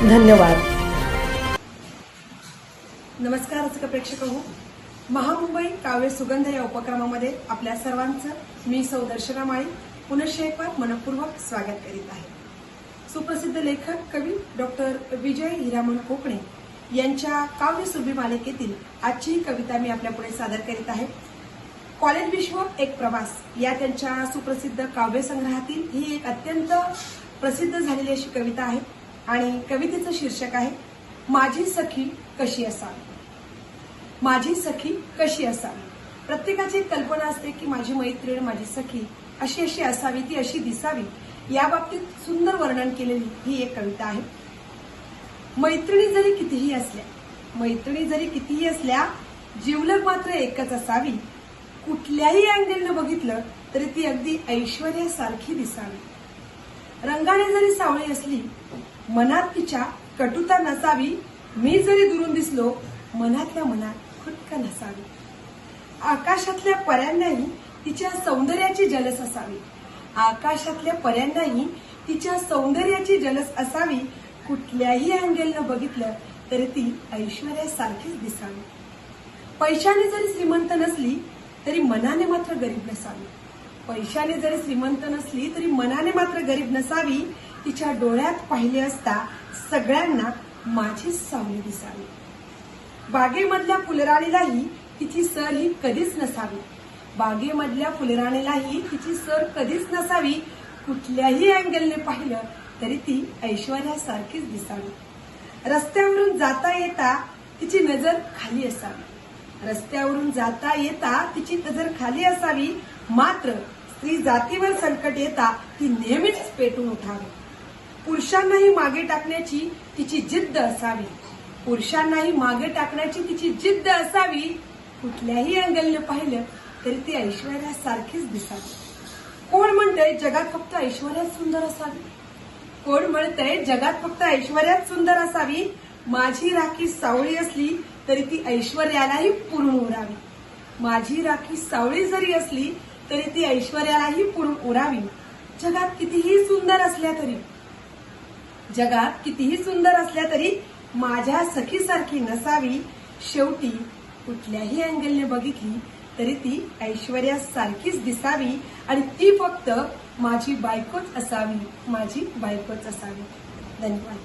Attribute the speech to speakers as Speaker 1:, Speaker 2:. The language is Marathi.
Speaker 1: धन्यवाद.
Speaker 2: नमस्कार रसिक प्रेक्षक हो महामुंबई काव्य सुगंध या उपक्रमामध्ये आपल्या सर्वांचं मी सौ दर्शना माळी पुनश्च एक मनपूर्वक स्वागत करीत आहे. सुप्रसिद्ध लेखक कवी डॉक्टर विजय हिरामन कोकणे यांच्या काव्य सुरभी मालिकेतील आजची कविता मी आपल्यापुढे सादर करीत आहे. कॉलेज विश्व एक प्रवास या त्यांच्या सुप्रसिद्ध काव्यसंग्रहातील ही एक अत्यंत प्रसिद्ध झालेली अशी कविता आहे. आणि कवितेचं शीर्षक आहे माझी सखी कशी असावी? माझी सखी कशी असावी? प्रत्येकाची एक कल्पना असते की माझी मैत्रीण माझी सखी अशी अशी असावी ती अशी दिसावी या बाबतीत सुंदर वर्णन केलेली ही एक कविता आहे. मैत्रिणी जरी कितीही असल्या मैत्रिणी जरी कितीही असल्या जीवलग मात्र एकच असावी. कुठल्याही अँगलनं बघितलं तरी ती अगदी ऐश्वर्यासारखी दिसावी. रंगाने जरी सावळी असली मनात तिच्या कटुता नसावी मी जरी दुरून दिसलो मनातल्या मनात खुटका नसावी. आकाशातल्या पर्यांनाही तिच्या सौंदर्याची जलस असावी. आकाशातल्या पर्यांनाही तिच्या सौंदर्याची जलस असावी. कुठल्याही अँगलनं बघितलं तरी ती ऐश्वर्यासारखीच दिसावी. पैशाने जरी श्रीमंत नसली तरी मनाने मात्र गरीब नसावी. पैशाने जरी श्रीमंत नसली तरी मनाने मात्र गरीब नसावी तिच्या डोळ्यात पाहिले असता सगळ्यांना माझीच सावली दिसावी. बागेमधल्या फुलराणीलाही तिची सर ही कधीच नसावी. बागेमधल्या फुलराणीलाही तिची सर कधीच नसावी. कुठल्याही अँगलने पाहिलं तरी ती ऐश्वर्यासारखीच दिसावी. रस्त्यावरून जाता येता तिची नजर खाली असावी. रस्त्यावरून जाता येता तिची नजर खाली असावी. मात्र स्त्री जातीवर संकट येता ती नेहमीच पेटून उठावी. पुरुषांनाही मागे टाकण्याची तिची जिद्द असावी. पुरुषांनाही मागे टाकण्याची तिची जिद्द असावी. कुठल्याही अँगलने पाहिलं तरी ती ऐश्वर्यासारखीच दिसावी. कोण म्हणतंय जगात फक्त ऐश्वर्यात सुंदर असावी? कोण म्हणतंय जगात फक्त ऐश्वर्यात सुंदर असावी? माझी राखी सावळी असली तरी ती ऐश्वर्यालाही पुरून उरावी. माझी राखी सावळी जरी असली तरी ती ऐश्वर्यालाही पुरून उरावी. जगात कितीही सुंदर असल्या तरी जगात कितीही सुंदर असल्या तरी माझ्या सखीसारखी नसावी. शेवटी कुठल्याही अँगलने बघितली तरी ती ऐश्वर्यासारखीच दिसावी आणि ती फक्त माझी बायकोच असावी माझी बायकोच असावी. धन्यवाद.